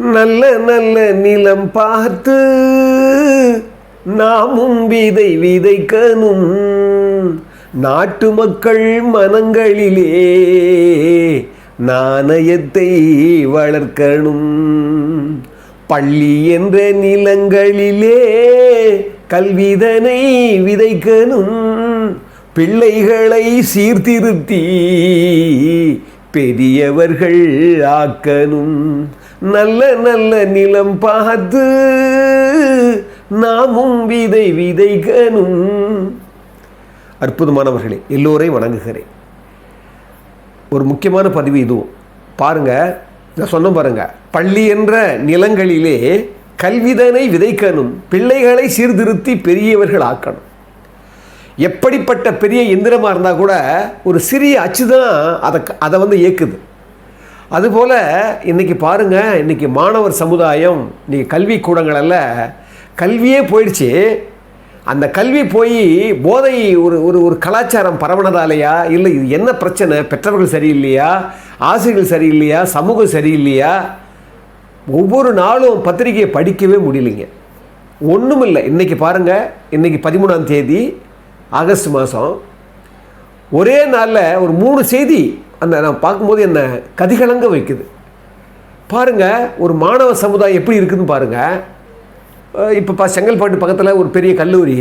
நல்ல நல்ல நிலம் பார்த்து நாமும் விதை விதைக்கணும். நாட்டு மக்கள் மனங்களிலே நாணயத்தை வளர்க்கணும். பள்ளி என்ற நிலங்களிலே கல்விதனை விதைக்கணும். பிள்ளைகளை சீர்திருத்தி பெரியவர்கள் ஆக்கணும். நல்ல நல்ல நிலம் பார்த்து நாமும் விதை விதைக்கணும் அற்புதமானவர்களே எல்லோரையும் வணங்குகிறேன். ஒரு முக்கியமான பதிவு இதுவும் பாருங்க நான் சொன்ன பாருங்க பள்ளி என்ற நிலங்களிலே கல்விதனை விதைக்கணும் பிள்ளைகளை சீர்திருத்தி பெரியவர்கள் ஆக்கணும். எப்படிப்பட்ட பெரிய எந்திரமாக இருந்தால் கூட ஒரு சிறிய அச்சு தான் அதை அதை வந்து இயக்குது. அதுபோல் இன்றைக்கி பாருங்கள் இன்றைக்கி மாணவர் சமுதாயம் இன்றைக்கி கல்வி கூடங்களில் கல்வியே போயிடுச்சு. அந்த கல்வி போய் போதை ஒரு ஒரு ஒரு கலாச்சாரம் பரவனதாலையா? இல்லை இது என்ன பிரச்சனை? பெற்றவர்கள் சரியில்லையா? ஆசிரியர்கள் சரியில்லையா? சமூகம் சரியில்லையா? ஒவ்வொரு நாளும் பத்திரிகையை படிக்கவே முடியலைங்க. ஒன்றும் இல்லை இன்றைக்கி பாருங்கள் இன்றைக்கி பதிமூணாம் தேதி ஆகஸ்ட் மாதம் ஒரே நாளில் ஒரு மூணு செய்தி அந்த நான் பார்க்கும்போது என்னை கதிகலங்க வைக்குது. பாருங்கள் ஒரு மாணவ சமுதாயம் எப்படி இருக்குதுன்னு பாருங்கள் இப்போ பா செங்கல்பட்டு பக்கத்தில் ஒரு பெரிய கல்லூரி.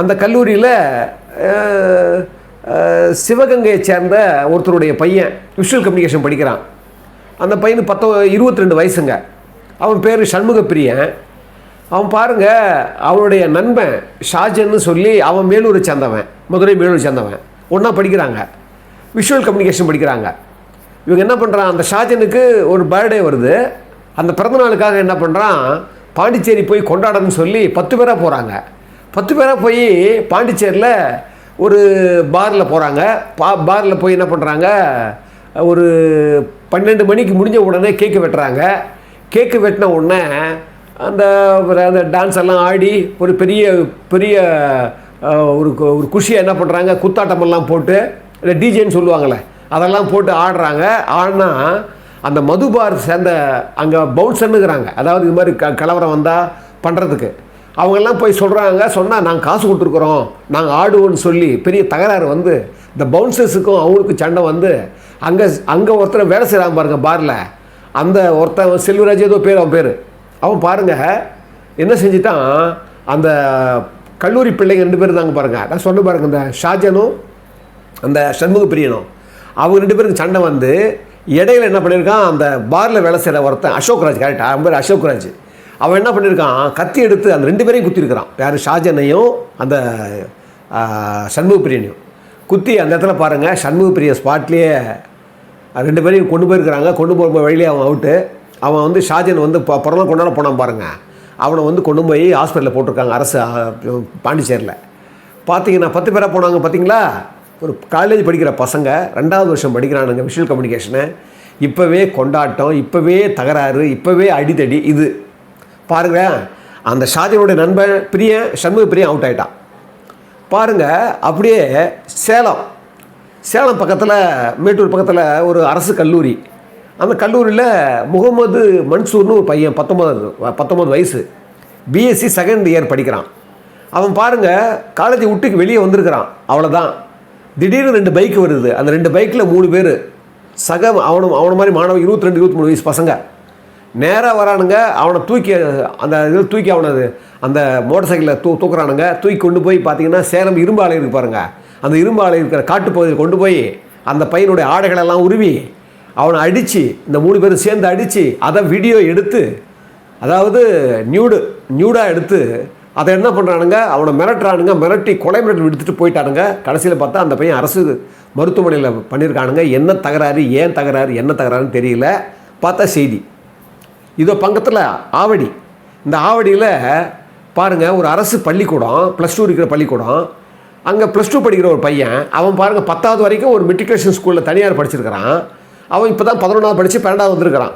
அந்த கல்லூரியில் சிவகங்கையை சேர்ந்த ஒருத்தருடைய பையன் விஷுவல் கம்யூனிகேஷன் படிக்கிறான். அந்த பையனுக்கு பத்தொ இருபத்தி ரெண்டு வயசுங்க. அவன் பேர் சண்முகப்பிரியன். அவன் பாருங்கள் அவனுடைய நண்பன் ஷாஜன்னு சொல்லி அவன் மேலூரை சேர்ந்தவன் மதுரை மேலூர் சேர்ந்தவன். ஒன்றா படிக்கிறாங்க. விஷுவல் கம்யூனிகேஷன் படிக்கிறாங்க. இவங்க என்ன பண்ணுறான் அந்த ஷாஜனுக்கு ஒரு பர்த்டே வருது. அந்த பிறந்தநாளுக்காக என்ன பண்ணுறான் பாண்டிச்சேரி போய் கொண்டாடணும்னு சொல்லி பத்து பேராக போகிறாங்க பத்து பேராக போய் பாண்டிச்சேரியில் ஒரு பாரில் போகிறாங்க பா பாரில் போய் என்ன பண்ணுறாங்க ஒரு பன்னெண்டு மணிக்கு முடிஞ்ச உடனே கேக்கு வெட்டுறாங்க. கேக்கு வெட்டின உடனே அந்த அந்த டான்ஸ் எல்லாம் ஆடி ஒரு பெரிய பெரிய ஒரு ஒரு குஷியாக என்ன பண்ணுறாங்க குத்தாட்டமெல்லாம் போட்டு இல்லை டிஜேன்னு சொல்லுவாங்கள்ல அதெல்லாம் போட்டு ஆடுறாங்க. ஆடினா அந்த மதுபார் சேர்ந்த அங்கே பவுன்சர்னுங்கிறாங்க அதாவது இது மாதிரி க கலவரம் வந்தால் பண்ணுறதுக்கு அவங்கெல்லாம் போய் சொல்கிறாங்க சொன்னால் நாங்கள் காசு கொடுத்துருக்குறோம் நாங்கள் ஆடுவோன்னு சொல்லி பெரிய தகராறு வந்து இந்த பவுன்சர்ஸுக்கும் அவங்களுக்கும் சண்டை வந்து அங்கே அங்கே ஒருத்தர் வேலை செய்கிறாங்க பாருங்கள் பாரில். அந்த ஒருத்தன் செல்வராஜ் ஏதோ பேர் அவன் பேர். அவன் பாருங்கள் என்ன செஞ்சுட்டான்? அந்த கல்லூரி பிள்ளைங்க ரெண்டு பேர் தாங்க பாருங்கள் நான் சொன்ன பாருங்கள் இந்த ஷாஜனும் அந்த சண்முக பிரியனும் அவங்க ரெண்டு பேருக்கு சண்டை வந்து இடையில என்ன பண்ணியிருக்கான் அந்த பாரில் வேலை செய்கிற ஒருத்தன் அசோக்ராஜ் கரெக்டாக அவன் பேர் அசோக் ராஜ். அவன் என்ன பண்ணியிருக்கான் கத்தி எடுத்து அந்த ரெண்டு பேரையும் குத்திருக்கிறான். யார்? ஷாஜனையும் அந்த சண்முக பிரியனையும். குத்தி அந்த இடத்துல பாருங்கள் சண்முக பிரிய ஸ்பாட்லேயே ரெண்டு பேரையும் கொண்டு போயிருக்கிறாங்க. கொண்டு போகிற வழியிலே அவன் அவுட்டு அவன் வந்து ஷாஜன் வந்து இப்போ பிறந்த கொண்டாட போனான் பாருங்கள் அவனை வந்து கொண்டு போய் ஹாஸ்பிட்டலில் போட்டிருக்காங்க அரசு பாண்டிச்சேரியில். பார்த்தீங்கன்னா பத்து பேராக போனாங்க பார்த்தீங்களா ஒரு காலேஜ் படிக்கிற பசங்க ரெண்டாவது வருஷம் படிக்கிறானுங்க விஷுவல் கம்யூனிகேஷனு இப்போவே கொண்டாட்டம் இப்போவே தகராறு இப்போவே அடித்தடி இது. பாருங்கள் அந்த ஷாஜனுடைய நண்பன் பிரியன் சண்முக பிரியன் அவுட் ஆகிட்டான் பாருங்கள் அப்படியே சேலம். சேலம் பக்கத்தில் மேட்டூர் பக்கத்தில் ஒரு அரசு கல்லூரி. அந்த கல்லூரியில் முகமது மன்சூர்னு ஒரு பையன் பத்தொம்பது பத்தொம்பது வயசு. பிஎஸ்சி செகண்ட் இயர் படிக்கிறான். அவன் பாருங்கள் காலேஜை விட்டுக்கு வெளியே வந்திருக்கிறான். அவ்வளோதான் திடீர்னு ரெண்டு பைக் வருது. அந்த ரெண்டு பைக்கில் மூணு பேர். சக அவனும் அவனை மாதிரி மாணவன் இருபத்தி ரெண்டு இருபத்தி மூணு வயசு பசங்க. நேராக வரானுங்க அவனை தூக்கி அந்த இதில் தூக்கி அவனை அந்த மோட்டர் சைக்கிளில் தூ தூக்குறானுங்க. தூக்கி கொண்டு போய் பார்த்தீங்கன்னா சேலம் இரும்பு ஆலை இருக்கு பாருங்கள் அந்த இரும்பு ஆலை இருக்கிற காட்டுப்பகுதியில் கொண்டு போய் அந்த பையனுடைய ஆடைகளெல்லாம் உருவி அவனை அடித்து இந்த மூணு பேரும் சேர்ந்து அடித்து அதை வீடியோ எடுத்து அதாவது நியூடு நியூடாக எடுத்து அதை என்ன பண்ணுறானுங்க அவனை மிரட்டுறானுங்க. மிரட்டி கொலை மிரட்டி விடுத்துட்டு போயிட்டானுங்க. கடைசியில் பார்த்தா அந்த பையன் அரசு மருத்துவமனையில் பண்ணியிருக்கானுங்க. என்ன தகராறு? ஏன் தகராறு? என்ன தகராறுன்னு தெரியல. பார்த்தா செய்தி. இதோ பக்கத்தில் ஆவடி. இந்த ஆவடியில் பாருங்கள் ஒரு அரசு பள்ளிக்கூடம் ப்ளஸ் டூ இருக்கிற பள்ளிக்கூடம். அங்கே ப்ளஸ் டூ படிக்கிற ஒரு பையன் அவன் பாருங்கள் பத்தாவது வரைக்கும் ஒரு மெட்ரிகுலேஷன் ஸ்கூலில் தனியார் படிச்சிருக்கிறான். அவன் இப்போ தான் பதினொன்றாவது படித்து பன்னெண்டாவது வந்திருக்கிறான்.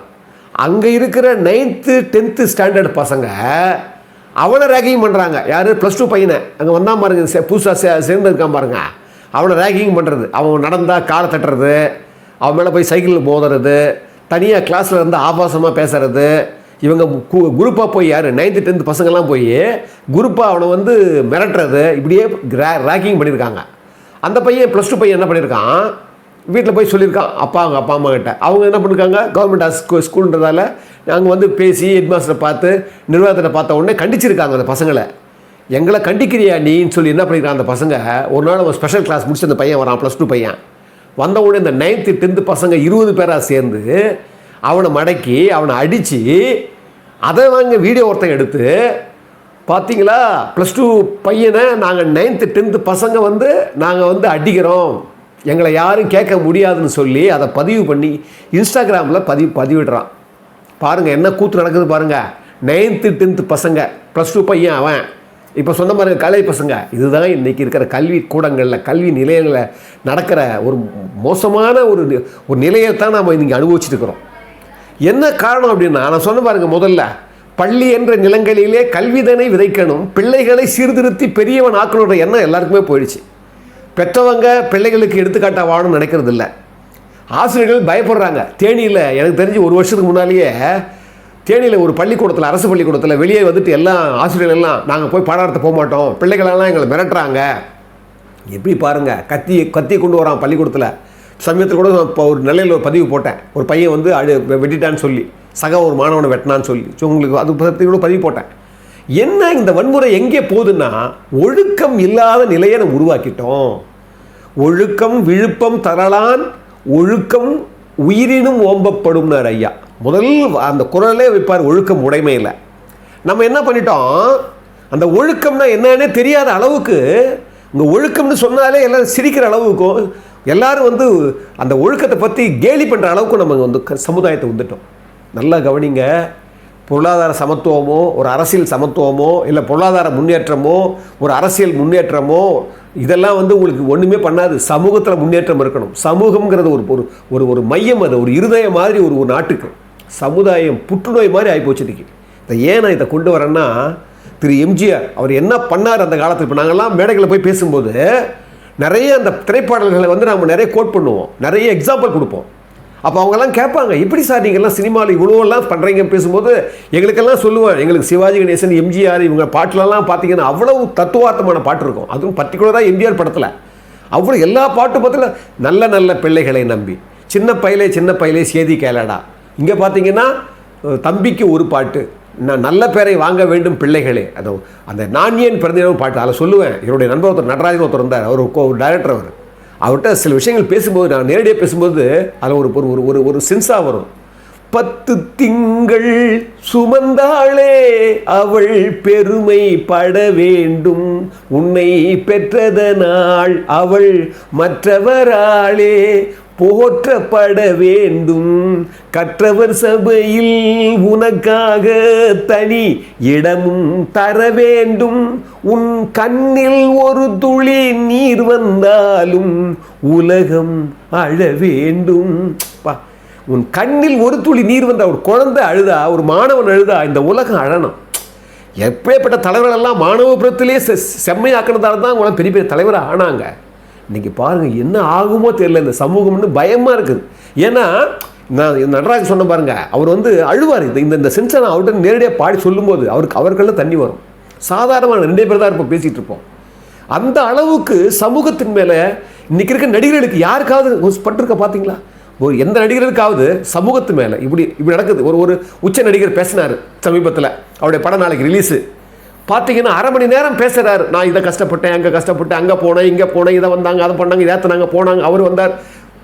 அங்கே இருக்கிற நைன்த்து டென்த்து ஸ்டாண்டர்ட் பசங்க அவனை ரேகிங் பண்ணுறாங்க யார்? ப்ளஸ் டூ பையனை. அங்கே வந்தால் பாருங்க சே புதுசாக சே சேர்ந்து இருக்கான் பாருங்க. அவனை ரேகிங் பண்ணுறது அவன் நடந்தால் காலை தட்டுறது. அவன் மேலே போய் சைக்கிளில் மோதுறது. தனியாக கிளாஸில் இருந்து ஆபாசமாக பேசுறது. இவங்க கு குரூப்பாக போய் யார்? நைன்த்து டென்த்து பசங்கள்லாம் போய் குரூப்பாக அவனை வந்து மிரட்டுறது. இப்படியே ரேக்கிங் பண்ணியிருக்காங்க அந்த பையன் ப்ளஸ் டூ பையன் என்ன பண்ணியிருக்கான் வீட்டில் போய் சொல்லியிருக்கான் அப்பா அவங்க அப்பா அம்மா கிட்ட. அவங்க என்ன பண்ணிருக்காங்க? கவர்மெண்ட் ஸ்கூ ஸ்கூல்ன்றதால நாங்கள் வந்து பேசி ஹெட்மாஸ்டரை பார்த்து நிர்வாகத்தை பார்த்த உடனே கண்டிச்சிருக்காங்க அந்த பசங்களை. எங்களை கண்டிக்கிறியா நீன்னு சொல்லி என்ன பண்ணிக்கிறான் அந்த பசங்க? ஒரு நாள் அவன் ஸ்பெஷல் கிளாஸ் முடிச்சு அந்த பையன் வரான் ப்ளஸ் டூ பையன். வந்த உடனே இந்த நைன்த்து டென்த்து பசங்க இருபது பேராக சேர்ந்து அவனை மடக்கி அவனை அடித்து அதை வாங்க வீடியோ ஒருத்தன் எடுத்து பார்த்தீங்களா ப்ளஸ் டூ பையனை நாங்கள் நைன்த்து டென்த்து பசங்க வந்து நாங்கள் வந்து அடிக்கிறோம். எங்களை யாரும் கேட்க முடியாதுன்னு சொல்லி அதை பதிவு பண்ணி இன்ஸ்டாகிராமில் பதிவு பதிவிடுறான். பாருங்கள் என்ன கூத்து நடக்குது பாருங்கள் நைன்த்து டென்த்து பசங்க. ப்ளஸ் டூ பையன் அவன். இப்போ சொன்ன மாதிரி கலை பசங்க. இதுதான் இன்றைக்கி இருக்கிற கல்வி கூடங்களில் கல்வி நிலையங்களில் நடக்கிற ஒரு மோசமான ஒரு ஒரு நிலையை தான் நாம் இன்றைக்கி அனுபவிச்சுட்டு இருக்கிறோம் என்ன காரணம் அப்படின்னா நான் சொன்ன பாருங்க முதல்ல. பள்ளி என்ற நிலங்களிலே கல்விதனை விதைக்கணும் பிள்ளைகளை சீர்திருத்தி பெரியவன் ஆக்கணுன்ற எண்ணம் எல்லாருக்குமே போயிடுச்சு. பெற்றவங்க பிள்ளைகளுக்கு எடுத்துக்காட்டாக வாழணும்னு நினைக்கிறது இல்லை. ஆசிரியர்கள் பயப்படுறாங்க. தேனியில் எனக்கு தெரிஞ்சு ஒரு வருஷத்துக்கு முன்னாலேயே தேனியில் ஒரு பள்ளிக்கூடத்தில் அரசு பள்ளிக்கூடத்தில் வெளியே வந்துட்டு எல்லாம் ஆசிரியர்கள்லாம் நாங்கள் போய் பாடம் நடத்த போக மாட்டோம். பிள்ளைகளெல்லாம் எங்களை மிரட்டுறாங்க. எப்படி பாருங்க கத்தி கத்தி கொண்டு வரான் பள்ளிக்கூடத்தில். சமயத்தில் கூட நான் இப்போ ஒரு நிலையில் ஒரு பதிவு போட்டேன். ஒரு பையன் வந்து அழு வெட்டிட்டான்னு சொல்லி சக ஒரு மாணவனை வெட்டினான்னு சொல்லி. ஸோ உங்களுக்கு அது பற்றி கூட பதிவு போட்டேன். என்ன இந்த வன்முறை எங்கே போகுதுன்னா ஒழுக்கம் இல்லாத நிலையை நம்ம உருவாக்கிட்டோம். ஒழுக்கம் விழுப்பம் தரலான் ஒழுக்கம் உயிரினும் ஓம்பப்படும்னார் ஐயா. முதல் அந்த குரலே வைப்பார் ஒழுக்கம் உடைமையில். நம்ம என்ன பண்ணிட்டோம்? அந்த ஒழுக்கம்னா என்னன்னே தெரியாத அளவுக்கு இந்த ஒழுக்கம்னு சொன்னாலே எல்லாரும் சிரிக்கிற அளவுக்கும் எல்லாரும் வந்து அந்த ஒழுக்கத்தை பற்றி கேலி பண்ணுற அளவுக்கு நம்ம வந்து க- சமுதாயத்தை வந்துட்டோம் நல்லா கவனிங்க. பொருளாதார சமத்துவமோ ஒரு அரசியல் சமத்துவமோ இல்லை பொருளாதார முன்னேற்றமோ ஒரு அரசியல் முன்னேற்றமோ இதெல்லாம் வந்து உங்களுக்கு ஒன்றுமே பண்ணாது. சமூகத்தில் முன்னேற்றம் இருக்கணும். சமூகம்ங்கிறது ஒரு ஒரு ஒரு ஒரு மையம் அது ஒரு இருதயம் மாதிரி ஒரு ஒரு நாட்டுக்கு. சமுதாயம் புற்றுநோய் மாதிரி ஆகிப்போச்சு இன்னைக்கு. இதை ஏன் நான் இதை கொண்டு வரேன்னா திரு எம்ஜிஆர் அவர் என்ன பண்ணார் அந்த காலத்தில்? இப்போ நாங்கள்லாம் மேடைகளில் போய் பேசும்போது நிறைய அந்த திரைப்பாடல்களை வந்து நம்ம நிறைய கோட் பண்ணுவோம். நிறைய எக்ஸாம்பிள் கொடுப்போம். அப்போ அவங்கெல்லாம் கேட்பாங்க இப்படி சார் நீங்கள்லாம் சினிமாவில் இவ்வளோலாம் பண்ணுறீங்க பேசும்போது எங்களுக்கெல்லாம் சொல்லுவேன் எங்களுக்கு சிவாஜி கணேசன் எம்ஜிஆர் இவங்க பாட்டுலலாம் பார்த்தீங்கன்னா அவ்வளவு தத்துவார்த்தமான பாட்டு இருக்கும். அதுவும் பர்டிகுலராக எம்ஜிஆர் படத்தில். அவ்வளோ எல்லா பாட்டு பத்தில் நல்ல நல்ல பிள்ளைகளை நம்பி சின்ன பையலே சின்ன பையலே சேதி கேளடா. இங்கே பார்த்தீங்கன்னா தம்பிக்கு ஒரு பாட்டு நான் நல்ல பேரை வாங்க வேண்டும் பிள்ளைகளே. அது அந்த நான் ஏன் பிறந்தேன் பாட்டு அதில் சொல்லுவேன். என்னுடைய நண்பர் ஒருத்தர் நடராஜன் ஒருத்தர் இருந்தார். அவர் டைரக்டர் அவர். அவர்கிட்ட சில விஷயங்கள் பேசும்போது நான் நேரடியாக பேசும்போது அதில் ஒரு ஒரு ஒரு ஒரு சென்ஸாக வரும். பத்து திங்கள் சுமந்தாளே அவள் பெருமை பட வேண்டும். உன்னை பெற்றதனால் அவள் மற்றவராளே போற்றப்பட வேண்டும். கற்றவர் சபையில் உனக்காக தனி இடமும் தர வேண்டும். உன் கண்ணில் ஒரு துளி நீர் வந்தாலும் உலகம் அழ வேண்டும். பா உன் கண்ணில் ஒரு துளி நீர் வந்தால் ஒரு குழந்தை அழுதா ஒரு மாணவன் அழுதா இந்த உலகம் அழணும். எப்பேற்பட்ட தலைவர்களெல்லாம் மாணவபுரத்திலே செ செம்மையாக்கினதால தான் அவங்களாம் பெரிய பெரிய தலைவராக ஆனாங்க. இன்றைக்கி பாருங்கள் என்ன ஆகுமோ தெரியல இந்த சமூகம்னு பயமாக இருக்குது. ஏன்னா நான் நடராஜ் சொன்ன பாருங்கள் அவர் வந்து அழுவார். இந்த இந்த இந்த சென்ஸை நான் அவர்கிட்ட நேரடியாக பாடி சொல்லும்போது அவருக்கு அவர்களில் தண்ணி வரும். சாதாரணமாக ரெண்டே பேர் தான் இருப்போம் பேசிகிட்டு இருப்போம். அந்த அளவுக்கு சமூகத்தின் மேலே இன்றைக்கி இருக்க நடிகர்களுக்கு யாருக்காவது பட்டிருக்க பார்த்தீங்களா ஒரு எந்த நடிகர்களுக்காவது சமூகத்து மேலே இப்படி இப்படி நடக்குது. ஒரு ஒரு உச்ச நடிகர் பேசினார் சமீபத்தில் அவருடைய படம் நாளைக்கு ரிலீஸு பார்த்தீங்கன்னா அரை மணி நேரம் பேசுகிறார் நான் இதை கஷ்டப்பட்டேன் அங்கே கஷ்டப்பட்டேன் அங்கே போனேன் இங்கே போனேன் இதை வந்தாங்க அதை பண்ணாங்க இதை ஏற்றுனாங்க போனாங்க அவர் வந்தார்.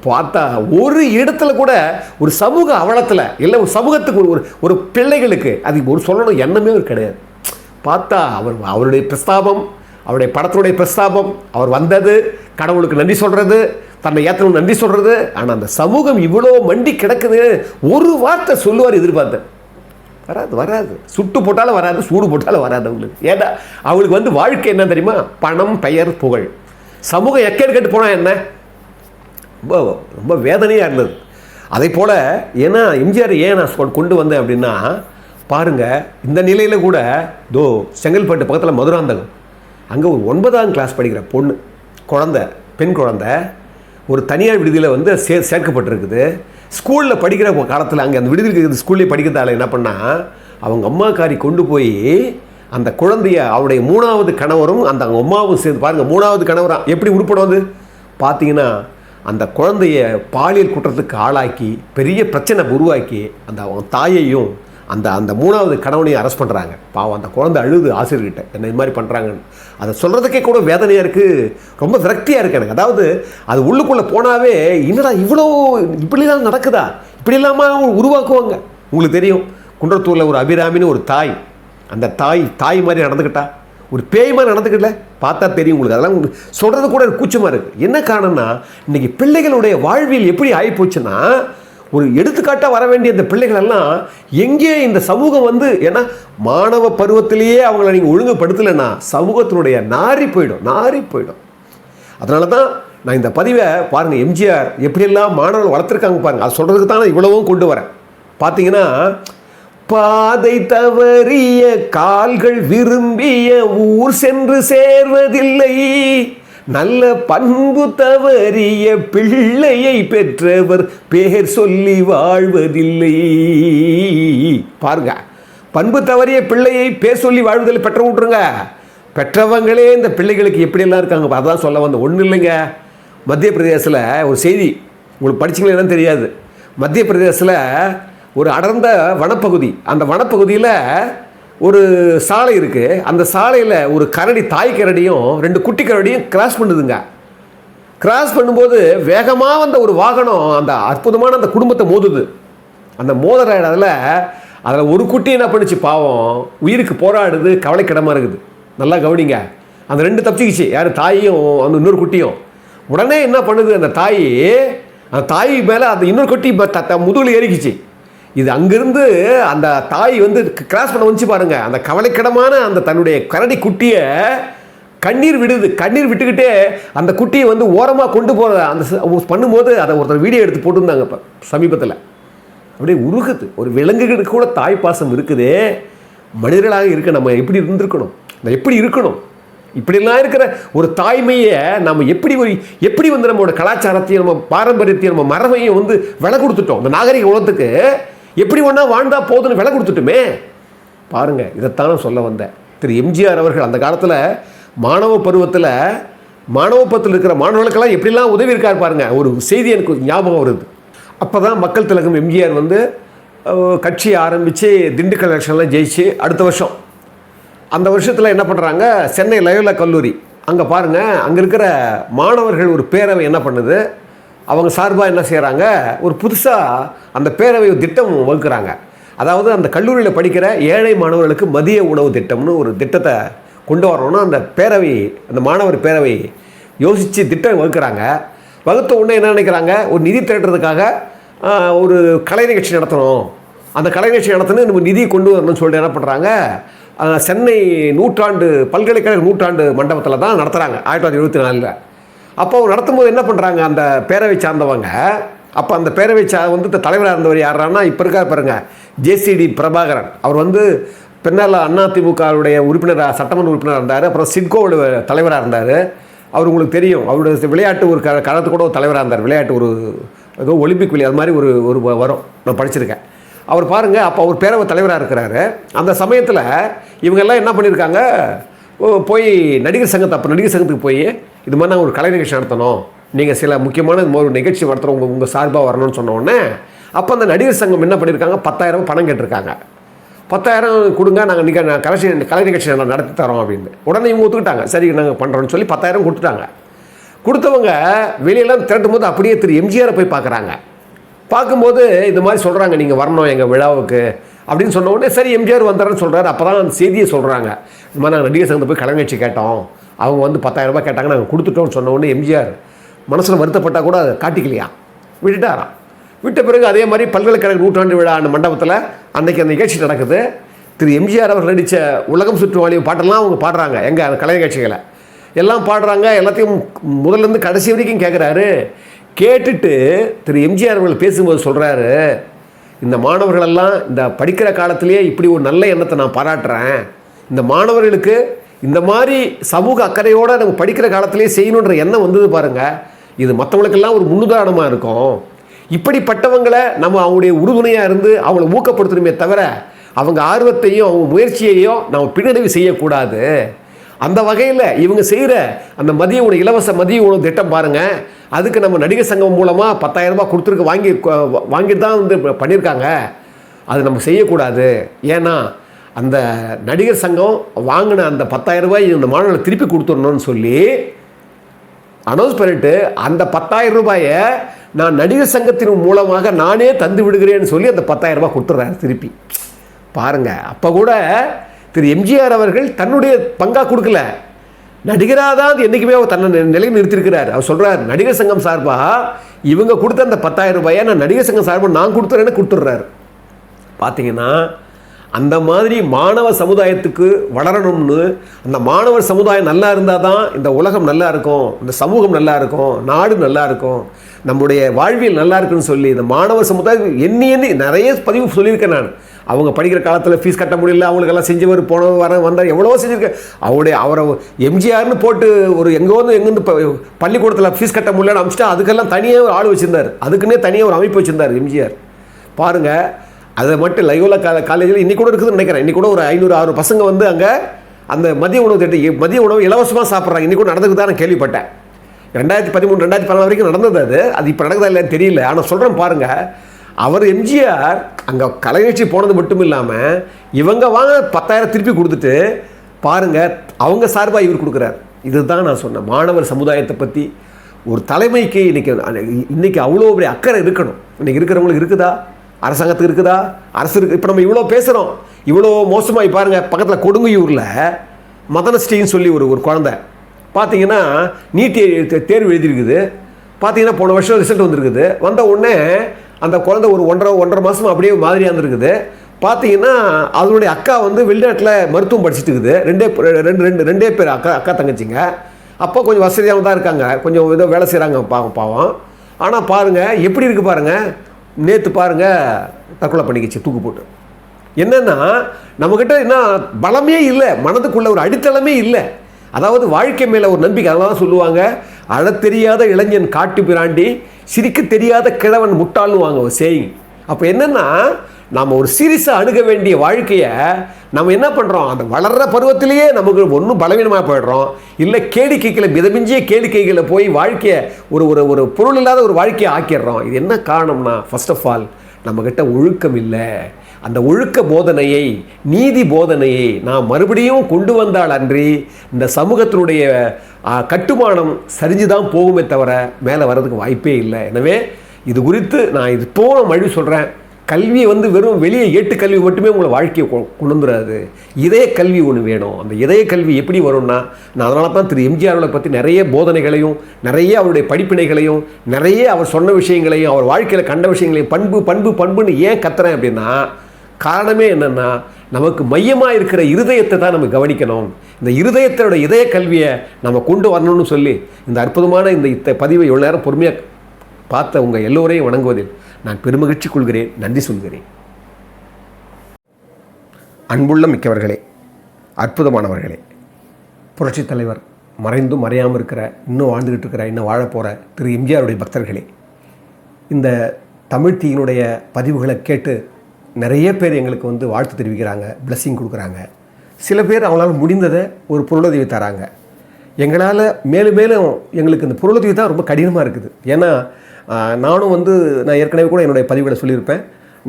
பார்த்தா ஒரு இடத்துல கூட ஒரு சமூக அவலத்தில் இல்லை ஒரு சமூகத்துக்கு ஒரு- ஒரு ஒரு பிள்ளைகளுக்கு அது ஒரு சொல்லணும் எண்ணமே ஒரு கிடையாது. பார்த்தா அவர் அவருடைய பிரஸ்தாபம் அவருடைய படத்தினுடைய பிரஸ்தாபம் அவர் வந்தது கடவுளுக்கு நன்றி சொல்கிறது தன்னை ஏற்றணும் நன்றி சொல்கிறது ஆனால் அந்த சமூகம் இவ்வளோ மண்டி கிடக்குது ஒரு வார்த்தை சொல்லுவார் எதிர்பார்த்தேன். வராது வராது. சுட்டு போட்டாலும் வராது சூடு போட்டாலும் வராது அவங்களுக்கு. ஏன்னா அவங்களுக்கு வந்து வாழ்க்கை என்ன தெரியுமா? பணம் பெயர் புகழ். சமூகம் எக்கேடு கெட்டு போனால் என்ன? ரொம்ப ரொம்ப வேதனையாக இருந்தது. அதே போல் ஏன்னா எம்ஜிஆர் ஏன் நான் கொண்டு வந்தேன் அப்படின்னா பாருங்கள் இந்த நிலையில் கூட தோ செங்கல்பட்டு பக்கத்தில் மதுராந்தகம். அங்கே ஒரு ஒன்பதாம் கிளாஸ் படிக்கிற பொண்ணு குழந்த பெண் குழந்த ஒரு தனியார் விடுதியில் வந்து சே சேர்க்கப்பட்டிருக்குது. ஸ்கூலில் படிக்கிற காலத்தில் அங்கே அந்த விடுதலை ஸ்கூல்லே படிக்கிறதால என்ன பண்ணால் அவங்க அம்மாக்காரி கொண்டு போய் அந்த குழந்தைய அவருடைய மூணாவது கணவரும் அந்த அவங்க அம்மாவும் சேர்ந்து பாருங்கள் மூணாவது கணவராக எப்படி உருப்படம் வந்து பார்த்தீங்கன்னா அந்த குழந்தைய பாலியல் குற்றத்துக்கு ஆளாக்கி பெரிய பிரச்சனை உருவாக்கி அந்த அவங்க தாயையும் அந்த அந்த மூணாவது கணவனையும் அரெஸ்ட் பண்ணுறாங்க பாவம் அந்த குழந்தை அழுது ஆசிரியர்கிட்ட. என்ன இது மாதிரி பண்ணுறாங்கன்னு அதை சொல்கிறதுக்கே கூட வேதனையாக இருக்குது ரொம்ப விரக்தியாக இருக்குது எனக்கு. அதாவது அது உள்ளுக்குள்ளே போனாவே என்னடா இவ்வளோ இப்படிலாம் நடக்குதா? இப்படி இல்லாமல் அவங்க உருவாக்குவாங்க? உங்களுக்கு தெரியும். குன்றத்தூரில் ஒரு அபிராமின்னு ஒரு தாய். அந்த தாய் தாய் மாதிரி நடந்துக்கிட்டா ஒரு பேய் மாதிரி நடந்துக்கல பார்த்தா தெரியும் உங்களுக்கு. அதெல்லாம் சொல்கிறது கூட கூச்சமாக இருக்குது என்ன காரணம்னா இன்றைக்கி பிள்ளைகளுடைய வாழ்வியல் எப்படி ஆகிப்போச்சுன்னா ஒரு எடுத்துக்காட்டாக வர வேண்டிய இந்த பிள்ளைகள் எல்லாம் எங்கே இந்த சமூகம் வந்து ஏன்னா மாணவ பருவத்திலேயே அவங்கள நீங்கள் ஒழுங்குபடுத்தலைன்னா சமூகத்தினுடைய நாரி போயிடும் நாரி போயிடும். அதனால தான் நான் இந்த பதிவை பாருங்கள் எம்ஜிஆர் எப்படியெல்லாம் மாணவர்கள் வளர்த்துருக்காங்க பாருங்கள் அது சொல்கிறதுக்கு தான் நான் இவ்வளவும் கொண்டு வரேன். பார்த்தீங்கன்னா பாதை தவறிய கால்கள் விரும்பிய ஊர் சென்று சேர்வதில்லை. நல்ல பண்பு தவறிய பிள்ளையை பெற்றவர் பேர் சொல்லி வாழ்வதில்லை. பாருங்க பண்பு தவறிய பிள்ளையை பேர் சொல்லி வாழ்வதில் பெற்ற விட்ருங்க பெற்றவங்களே இந்த பிள்ளைகளுக்கு எப்படியெல்லாம் இருக்காங்க? அதான் சொல்ல வந்த ஒன்றும் இல்லைங்க. மத்திய பிரதேசத்தில் ஒரு செய்தி உங்களுக்கு படிச்சிங்களா என்னன்னு தெரியாது. மத்திய பிரதேசத்தில் ஒரு அடர்ந்த வனப்பகுதி அந்த வனப்பகுதியில் ஒரு சாலை இருக்குது அந்த சாலையில் ஒரு கரடி தாய் கரடியும் ரெண்டு குட்டி கரடியும் கிராஸ் பண்ணுதுங்க. கிராஸ் பண்ணும்போது வேகமாக வந்த ஒரு வாகனம் அந்த அற்புதமான அந்த குடும்பத்தை மோதுது. அந்த மோதுற இடத்துல அதில் ஒரு குட்டி என்ன பண்ணுச்சு? பாவம் உயிருக்கு போராடுது கவலைக்கிடமாக இருக்குது. நல்லா கவனிங்க. அந்த ரெண்டு தப்பிச்சிக்கிச்சு. யார்? தாயும் அந்த இன்னொரு குட்டியும். உடனே என்ன பண்ணுது? அந்த தாய் அந்த தாய் மேலே அந்த இன்னொரு குட்டி த- முதுகில் ஏறிக்கிச்சு. இது அங்கிருந்து அந்த தாய் வந்து கிராஸ் பண்ண வந்துச்சு பாருங்க. அந்த கவலைக்கிடமான அந்த தன்னுடைய கரடி குட்டியை கண்ணீர் விடுது. கண்ணீர் விட்டுக்கிட்டே அந்த குட்டியை வந்து ஓரமாக கொண்டு போகிற அந்த பண்ணும்போது அதை ஒருத்தர் வீடியோ எடுத்து போட்டிருந்தாங்க இப்போ சமீபத்தில். அப்படியே உருகுது. ஒரு விலங்குகளுக்கு கூட தாய் பாசம் இருக்குதே. மனிதர்களாக இருக்க நம்ம எப்படி இருந்திருக்கணும்? நம்ம எப்படி இருக்கணும்? இப்படிலாம் இருக்கிற ஒரு தாய்மையை நம்ம எப்படி ஒரு எப்படி வந்து நம்மளோட கலாச்சாரத்தையும் நம்ம பாரம்பரியத்தையும் நம்ம மரபையும் வந்து விலை கொடுத்துட்டோம். இந்த நாகரிக உலகத்துக்கு எப்படி ஒன்றா வாழ்ந்தால் போதும்னு விலை கொடுத்துட்டுமே? பாருங்கள் இதைத்தான் சொல்ல வந்தேன். திரு எம்ஜிஆர் அவர்கள் அந்த காலத்தில் மாணவ பருவத்தில் மாணவ இருக்கிற மாணவர்களுக்கெல்லாம் எப்படிலாம் உதவி இருக்கார் பாருங்கள் ஒரு செய்தி எனக்கு ஞாபகம் வருது. அப்போ தான் மக்கள் திலகம் எம்ஜிஆர் வந்து கட்சி கட்சியை ஆரம்பித்து திண்டுக்கல் எலெக்ஷன்லாம் ஜெயிச்சு அடுத்த வருஷம். அந்த வருஷத்தில் என்ன பண்ணுறாங்க சென்னை லயோலா கல்லூரி. அங்கே பாருங்கள் அங்கே இருக்கிற மாணவர்கள் ஒரு பேரவை என்ன பண்ணுது? அவங்க சார்பாக என்ன செய்கிறாங்க? ஒரு புதுசாக அந்த பேரவை திட்டம் வகுக்கிறாங்க. அதாவது அந்த கல்லூரியில் படிக்கிற ஏழை மாணவர்களுக்கு மதிய உணவு திட்டம்னு ஒரு திட்டத்தை கொண்டு வரணும்னா அந்த பேரவை அந்த மாணவர் பேரவை யோசித்து திட்டம் வகுக்கிறாங்க. வகுத்த உடனே என்ன நினைக்கிறாங்க? ஒரு நிதி திரட்டுறதுக்காக ஒரு கலை நிகழ்ச்சி நடத்தணும். அந்த கலை நிகழ்ச்சி நடத்தணும் நம்ம நிதி கொண்டு வரணும்னு சொல்லிட்டு என்ன பண்ணுறாங்க சென்னை நூற்றாண்டு பல்கலைக்கழக நூற்றாண்டு மண்டபத்தில் தான் நடத்துகிறாங்க ஆயிரத்தி தொள்ளாயிரத்தி எழுபத்தி நாலில். அப்போ அவங்க நடத்தும்போது என்ன பண்ணுறாங்க அந்த பேரவை சார்ந்தவங்க அப்போ அந்த பேரவை சா வந்து இந்த தலைவராக இருந்தவர் யாரான்னா இப்போ இருக்கா பாருங்க ஜேசிடி பிரபாகரன். அவர் வந்து பின்னால் அதிமுகவுடைய உறுப்பினராக சட்டமன்ற உறுப்பினராக இருந்தார் அப்புறம் சிட்கோவோட தலைவராக இருந்தார். அவர் உங்களுக்கு தெரியும் அவருடைய விளையாட்டு ஒரு க கழகத்து கூட ஒரு தலைவராக இருந்தார். விளையாட்டு ஒரு ஏதோ ஒலிம்பிக் அது மாதிரி ஒரு ஒரு வ- வரும். நான் படிச்சிருக்கேன். அவர் பாருங்கள் அப்போ அவர் பேரவை தலைவராக இருக்கிறாரு. அந்த சமயத்தில் இவங்கெல்லாம் என்ன பண்ணியிருக்காங்க ஓ, போய் நடிகர் சங்கத்தை அப்போ நடிகர் சங்கத்துக்கு போய் இது மாதிரி நான் ஒரு கலை நிகழ்ச்சி நடத்தணும். நீங்கள் சில முக்கியமான இது மாதிரி ஒரு நிகழ்ச்சி நடத்துகிறோம் உங்கள் உங்கள் சார்பாக வரணும்னு சொன்ன உடனே அப்போ அந்த நடிகர் சங்கம் என்ன பண்ணியிருக்காங்க? பத்தாயிரம் பணம் கேட்டிருக்காங்க. பத்தாயிரம் கொடுங்க நாங்கள் நிக கலை கலை நிகழ்ச்சி நல்லா நடத்தி தரோம் அப்படின்னு. உடனே இவங்க ஒத்துக்கிட்டாங்க. சரி நாங்கள் பண்ணுறோன்னு சொல்லி பத்தாயிரம் கொடுத்துட்டாங்க. கொடுத்தவங்க வெளியெல்லாம் திரட்டும் போது அப்படியே திரு எம்ஜிஆரை போய் பார்க்குறாங்க பார்க்கும்போது இது மாதிரி சொல்கிறாங்க நீங்கள் வரணும் எங்கள் விழாவுக்கு. அப்படின்னு சொன்ன உடனே சரி எம்ஜிஆர் வந்துடுறேன்னு சொல்கிறாரு அப்போ தான் அந்த செய்தியை சொல்கிறாங்க இந்த மாதிரி நாங்கள் நடிகர் சங்கத்தை போய் கலை நிகழ்ச்சி கேட்டோம். அவங்க வந்து பத்தாயிரரூபா கேட்டாங்க நாங்கள் கொடுத்துட்டோம்னு சொன்ன உடனே எம்ஜிஆர் மனசில் வருத்தப்பட்டால் கூட அதை காட்டிக்கலையா? விட்டுட்டாராம். விட்ட பிறகு அதே மாதிரி பல்கலைக்கழக நூற்றாண்டு விழா அந்த மண்டபத்தில் அன்றைக்கி அந்த நிகழ்ச்சி நடக்குது. திரு எம்ஜிஆர் அவர் நடித்த உலகம் சுற்றுவாளி பாட்டெல்லாம் அவங்க பாடுறாங்க. எங்கள் அந்த கலை நிகழ்ச்சிகளை எல்லாம் பாடுறாங்க. எல்லாத்தையும் முதல்லேருந்து கடைசி வரைக்கும் கேட்குறாரு கேட்டுட்டு திரு எம்ஜிஆர் அவர்கள் பேசும்போது சொல்கிறாரு இந்த மாணவர்களெல்லாம் இந்த படிக்கிற காலத்திலேயே இப்படி ஒரு நல்ல எண்ணத்தை நான் பாராட்டுறேன். இந்த மாணவர்களுக்கு இந்த மாதிரி சமூக அக்கறையோடு நம்ம படிக்கிற காலத்திலேயே செய்யணுன்ற எண்ணம் வந்தது பாருங்கள் இது மற்றவங்களுக்கெல்லாம் ஒரு முன்னுதாரணமாக இருக்கும். இப்படிப்பட்டவங்களை நம்ம அவங்களுடைய உறுதுணையாக இருந்து அவங்கள ஊக்கப்படுத்தணுமே தவிர அவங்க ஆர்வத்தையும் அவங்க முயற்சியையும் நம்ம பின்னடைவு செய்யக்கூடாது. அந்த வகையில் இவங்க செய்கிற அந்த மதிய உணவு இலவச மதிய உணவு திட்டம் பாருங்கள் அதுக்கு நம்ம நடிகர் சங்கம் மூலமாக பத்தாயிரம் ரூபாய் கொடுத்துருக்கு வாங்கி வாங்கிட்டு தான் வந்து பண்ணியிருக்காங்க அது நம்ம செய்யக்கூடாது. ஏன்னா அந்த நடிகர் சங்கம் வாங்கின அந்த பத்தாயிரம் ரூபாய் இந்த மாணவர்களை திருப்பி கொடுத்துடணும்னு சொல்லி அனௌன்ஸ் பண்ணிட்டு அந்த பத்தாயிரம் ரூபாயை நான் நடிகர் சங்கத்தின் மூலமாக நானே தந்து விடுகிறேன்னு சொல்லி அந்த பத்தாயிரம் ரூபாய் கொடுத்துட்றாரு திருப்பி. பாருங்கள் அப்போ கூட திரு எம்ஜிஆர் அவர்கள் தன்னுடைய பங்காக கொடுக்கல. நடிகராக தான் அது என்றைக்குமே அவர் தன்னை நிலையில் நிறுத்திருக்கிறார் அவர் சொல்கிறார் நடிகர் சங்கம் சார்பா இவங்க கொடுத்த அந்த பத்தாயிரம் ரூபாயை நான் நடிகர் சங்கம் சார்பாக நான் கொடுத்துறேன்னு கொடுத்துட்றாரு. பார்த்தீங்கன்னா அந்த மாதிரி மாணவ சமுதாயத்துக்கு வளரணும்னு அந்த மாணவர் சமுதாயம் நல்லா இருந்தால் தான் இந்த உலகம் நல்லா இருக்கும் இந்த சமூகம் நல்லா இருக்கும் நாடு நல்லா இருக்கும் நம்முடைய வாழ்வியல் நல்லா இருக்குன்னு சொல்லி இந்த மாணவர் சமுதாயம் எண்ணி எண்ணி நிறைய பதிவு சொல்லியிருக்கேன் நான். அவங்க படிக்கிற காலத்தில் ஃபீஸ் கட்ட முடியல அவங்களுக்கெல்லாம் செஞ்சவர் போனவர் வர வந்தார் எவ்வளோ செஞ்சுருக்கேன். அவருடைய அவரை எம்ஜிஆர்னு போட்டு ஒரு எங்கேருந்து வந்து எங்கேருந்து ப- பள்ளிக்கூடத்தில் ஃபீஸ் கட்ட முடியலன்னு அமிச்சிட்டா அதுக்கெல்லாம் தனியாக ஒரு ஆள் வச்சுருந்தார். அதுக்குன்னே தனியாக ஒரு அமைப்பு வச்சுருந்தார் எம்ஜிஆர். பாருங்கள் அதை மட்டும் லயோலா கா காலேஜில் இன்னி கூட இருக்குதுன்னு நினைக்கிறேன். இன்னி கூட ஒரு ஐநூறு ஆறு பசங்க வந்து அங்கே அந்த மதிய உணவு திட்டம் மதிய உணவு இலவசமாக சாப்பிட்றாங்க. இன்னி கூட நடந்துக்கு நான் கேள்விப்பட்டேன். ரெண்டாயிரத்தி பதிமூணு ரெண்டாயிரத்தி பதினாறு வரைக்கும் நடந்தது அது. அது இப்போ நடக்குதா இல்லைன்னு தெரியல. ஆனால் சொல்கிறேன் பாருங்கள் அவர் எம்ஜிஆர் அங்கே கலை நிகழ்ச்சி போனது மட்டும் இல்லாமல் இவங்க வாங்க பத்தாயிரம் திருப்பி கொடுத்துட்டு பாருங்கள் அவங்க சார்பாக இவர் கொடுக்குறார். இதுதான் நான் சொன்னேன். மாணவர் சமுதாயத்தை பற்றி ஒரு தலைமைக்கு இன்றைக்கி இன்றைக்கி அவ்வளோ பெரிய அக்கறை இருக்கணும். இன்றைக்கி இருக்கிறவங்களுக்கு இருக்குதா? அரசாங்கத்துக்கு இருக்குதா? அரசு இருக்கு இப்போ நம்ம இவ்வளோ பேசுகிறோம் இவ்வளோ மோசமாகி பாருங்கள் பக்கத்தில் கொடுங்கையூரில் மதனஸ்ரீன்னு சொல்லி ஒரு ஒரு குழந்தை. பார்த்தீங்கன்னா நீட் தே- தேர்வு எழுதியிருக்குது. பார்த்தீங்கன்னா போன வருஷம் ரிசல்ட் வந்திருக்குது. வந்த உடனே அந்த குழந்தை ஒரு ஒன்றரை ஒன்றரை மாதம் அப்படியே மாதிரியாக இருந்திருக்குது. பார்த்தீங்கன்னா அதனுடைய அக்கா வந்து வெளிநாட்டில் மருத்துவம் படிச்சுட்டு இருக்குது. ரெண்டே ரெண்டு ரெண்டு ரெண்டே பேர் அக்கா அக்கா தங்கச்சிங்க. அப்போ கொஞ்சம் வசதியாக தான் இருக்காங்க. கொஞ்சம் ஏதோ வேலை செய்கிறாங்க பாவம் பாவம். ஆனால் பாருங்கள் எப்படி இருக்குது பாருங்கள் நேற்று பாருங்கள் தற்கொலை பண்ணிக்கிச்சு தூக்கு போட்டு. என்னன்னா நம்மக்கிட்ட என்ன பலமே இல்லை. மனதுக்குள்ள ஒரு அடித்தளமே இல்லை. அதாவது வாழ்க்கை மேலே ஒரு நம்பிக்கை அதெல்லாம் சொல்லுவாங்க அழத் தெரியாத இளைஞன் காட்டு பிராண்டி சிரிக்க தெரியாத கிழவன் முட்டாளுவாங்க ஒரு சேயிங் அப்போ என்னென்னா நாம் ஒரு சீரியஸாக அணுக வேண்டிய வாழ்க்கையை நம்ம என்ன பண்ணுறோம் அந்த வளர்ற பருவத்திலேயே நமக்கு ஒன்றும் பலவீனமாக போயிடுறோம். இல்லை கேளிக்கைகளை மிதமிஞ்சிய கேளிக்கைகளை போய் வாழ்க்கையை ஒரு ஒரு ஒரு பொருள் இல்லாத ஒரு வாழ்க்கையை ஆக்கிடுறோம். இது என்ன காரணம்னா ஃபர்ஸ்ட் ஆஃப் ஆல் நம்மக்கிட்ட ஒழுக்கம் இல்லை. அந்த ஒழுக்க போதனையை நீதி போதனையை நாம் மறுபடியும் கொண்டு வந்தால் அன்றி இந்த சமூகத்தினுடைய கட்டுமானம் சரிஞ்சு தான் போகுமே தவிர மேலே வர்றதுக்கு வாய்ப்பே இல்லை. எனவே இது குறித்து நான் இது போன மழி சொல்கிறேன் கல்வி வந்து வெறும் வெளியே ஏட்டு கல்வி மட்டுமே உங்களை வாழ்க்கையை கொ- கொண்டு வந்துடாது இதய கல்வி ஒன்று வேணும். அந்த இதய கல்வி எப்படி வரும்னா நான் அதனால தான் திரு எம்ஜிஆர் அவர்களை பற்றி நிறைய போதனைகளையும் நிறைய அவருடைய படிப்பினைகளையும் நிறைய அவர் சொன்ன விஷயங்களையும் அவர் வாழ்க்கையில் கண்ட விஷயங்களையும் பண்பு பண்பு பண்புன்னு ஏன் கத்துறேன் அப்படின்னா காரணமே என்னென்னா நமக்கு மையமாக இருக்கிற இருதயத்தை தான் நம்ம கவனிக்கணும். இந்த இருதயத்தோட இதய கல்வியை நம்ம கொண்டு வரணும்னு சொல்லி இந்த அற்புதமான இந்த இத்த பதிவை இவ்வளோ நேரம் பொறுமையாக பார்த்த உங்கள் எல்லோரையும் வணங்குவதில் நான் பெருமகிழ்ச்சி கொள்கிறேன் நன்றி சொல்கிறேன். அன்புள்ள மிக்கவர்களே அற்புதமானவர்களே புரட்சித் தலைவர் மறைந்தும் மறையாமல் இருக்கிற இன்னும் வாழ்ந்துக்கிட்டு இருக்கிற இன்னும் வாழப் போகிற திரு எம்ஜிஆருடைய பக்தர்களே இந்த தமிழ் தீயினுடைய பதிவுகளை கேட்டு நிறைய பேர் எங்களுக்கு வந்து வாழ்த்து தெரிவிக்கிறாங்க பிளஸ்ஸிங் கொடுக்குறாங்க. சில பேர் அவங்களால முடிந்ததை ஒரு பொருளுதவி தராங்க. எங்களால் மேலும் மேலும் எங்களுக்கு இந்த பொருளுதவி தான் ரொம்ப கடினமாக இருக்குது. ஏன்னா நானும் வந்து நான் ஏற்கனவே கூட என்னுடைய பதிவுகளை சொல்லியிருப்பேன்.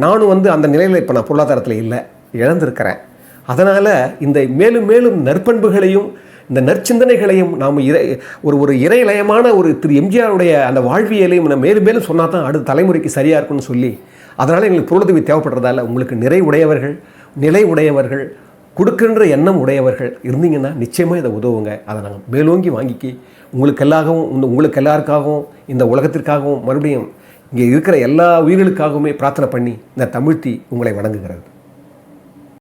நானும் வந்து அந்த நிலையில் இப்போ நான் பொருளாதாரத்தில் இல்லை இழந்திருக்கிறேன். அதனால் இந்த மேலும் மேலும் நற்பண்புகளையும் இந்த நற்சிந்தனைகளையும் நாம் இறை ஒரு ஒரு இறைலயமான ஒரு திரு எம்ஜிஆருடைய அந்த வாழ்வியலையும் நம்ம மேலும் மேலும் சொன்னால் தான் அடுத்த தலைமுறைக்கு சரியாக இருக்கும்னு சொல்லி அதனால் எங்களுக்கு பொருளுதவி தேவைப்படுறதால உங்களுக்கு நிறை உடையவர்கள் நிலை உடையவர்கள் கொடுக்கின்ற எண்ணம் உடையவர்கள் இருந்தீங்கன்னா நிச்சயமாக இதை உதவுங்க. அதை நாங்கள் மேலோங்கி வாங்கிக்கி உங்களுக்கு எல்லாகவும் இந்த உங்களுக்கு எல்லாருக்காகவும் இந்த உலகத்திற்காகவும் மறுபடியும் இங்கே இருக்கிற எல்லா உயிர்களுக்காகவுமே பிரார்த்தனை பண்ணி இந்த தமிழ்த்தி உங்களை வணங்குகிறது.